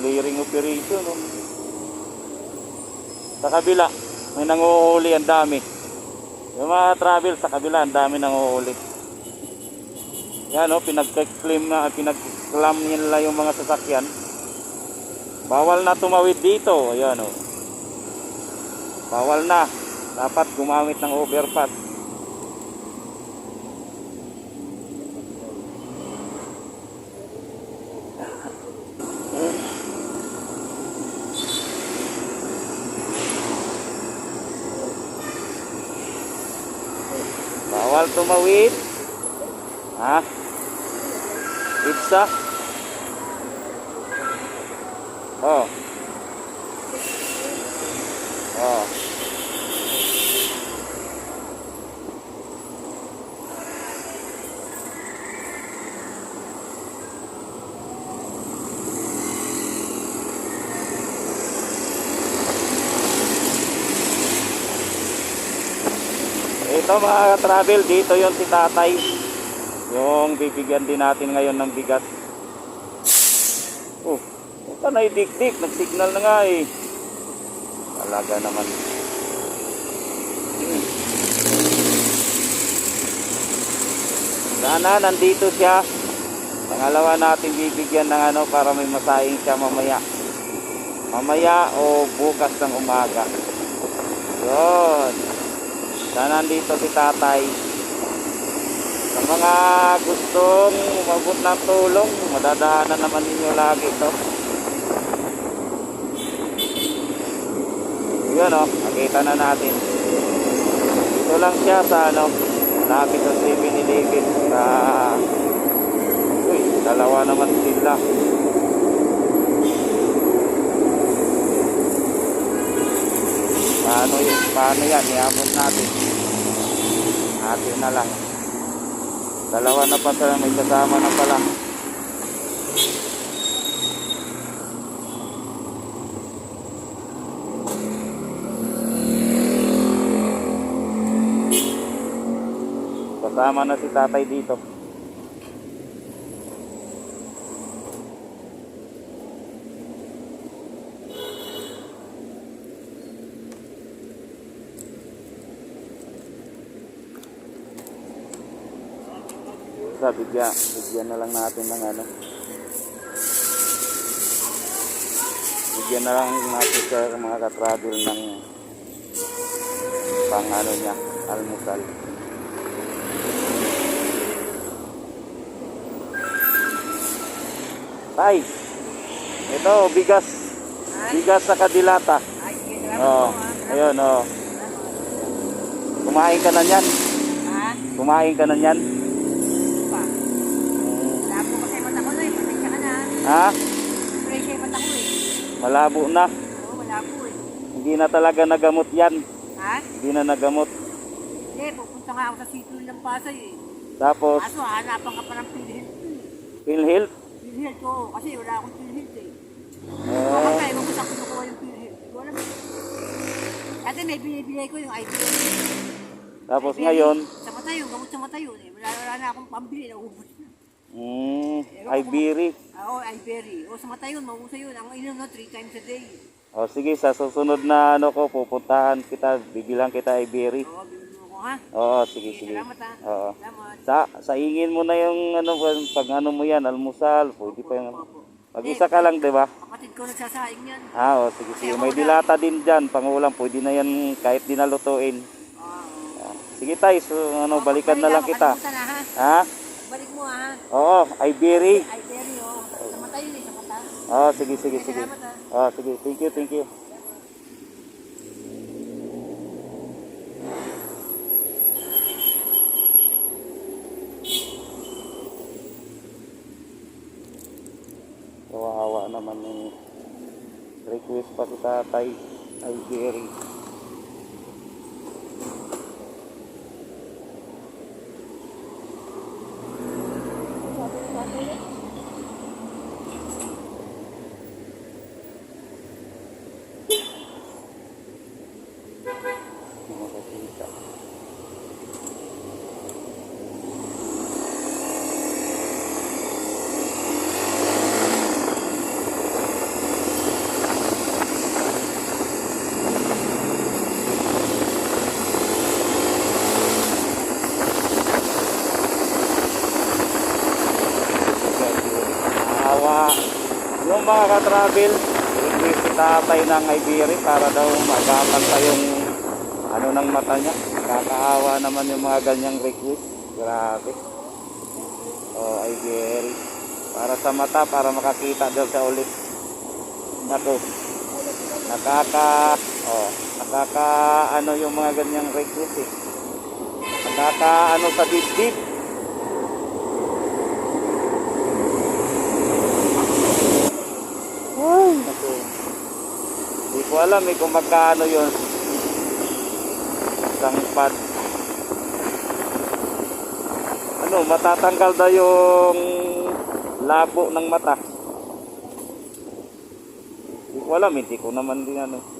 clearing operation. No? Sa kabila, may nanguhuli ang dami. Yung mga travel sa kabila, ang dami nanguhuli. Yan o, pinag-claim na, pinag-clam nila yung mga sasakyan. Bawal na tumawid dito. Ayan o. Bawal na. Dapat gumamit ng overpass. Bawal tumawid. Ha? Oh. Oh. Ito mga travel, dito yon si tatay. Yung bibigyan din natin ngayon ng bigas. Oh, ito na idikdik, nagsignal na nga eh. Talaga naman. Hmm. Sana nandito siya. Pangalawa natin bibigyan ng ano para may masaing siya mamaya. Mamaya o bukas ng umaga. Yun. Sana nandito si tatay. Sa mga gustong umabot ng tulong, madadaanan naman ninyo lagi ito. Yun o, nakita na natin. Dito lang siya sa ano, lapit sa 7-Eleven sa... Uy, dalawa naman sila. Paano yun? Paano yan? Iabot natin. Natin na lang. Dalawa na pa sila, may kasama na pala. Kasama na si tatay dito. Sa bigyan, bigyan na lang natin ng ano. Bigyan na lang natin sa mga katravel ng pang ano niya, almusal. Tay, ito, bigas. Bigas sa kadilata. Ah. ayun, oh. Kumain ka na niyan. Kumain ka na niyan. Ha? Fresh yung mata ko eh. Malabo na. Oo, wala po eh. Hindi na talaga nagamot yan. Ha? Hindi na nagamot. Hindi, pupunta nga ako sa sitio ng Pasay eh. Tapos, Kaso hanapan ka pa ng PhilHealth. PhilHealth. PhilHealth ko, kasi wala akong PhilHealth eh. Eh, Baka kaya mo gusto kinukuha yung PhilHealth. Ko alam eh. Dati may binibigay ko yung ID. tapos ngayon, Sa mata yun, gamot sa mata yun eh. Wala, wala na akong pambili, naubos na. mm, Ibery. Oo, Ibery. O sa mata yun, mausa yun. Ang inom na, three times a day. O sige, sa susunod na ano ko, pupuntahan kita, bibilang kita Ibery. Oo, bibili mo ko ha. Oo, sige, sige. Salamat ha. Oo. Salamat. Sa, saingin mo na yung ano, pag ano mo yan, almusal, pwede pa yung, Opo. mag-isa ka lang, di ba? Kapatid ko nagsasaing yan. Ah, o, sige, sige. May dilata din dyan, pangulam, pwede na yan kahit di nalutuin. Ah, Sige tayo, so, ano, balikan na lang kita. Kalimutan na ha. Balik mo ha. Oo, Ibery. Ay, Terry oh. Sa mata yun eh, sa mata. Oo, sige, sige, sige. Salamat ha. Oo, sige. Thank you, thank you. Kawawa naman yung request pa si tatay ay Mga ka-travel, request si tatay ng Iberi para daw magapan pa yung ano ng mata niya. Kakaawa naman yung mga ganyang request. Grabe. Oh, Iberi. Para sa mata, para makakita daw siya ulit. Naku. Nakaka, oh, nakaka, ano yung mga ganyang request eh. Nakaka, ano sa dibdib. Ay, naku. Hindi ko alam eh kung magkano yun. Isang pad. Ano, matatanggal daw yung labo ng mata. Hindi ko alam, hindi ko naman din ano.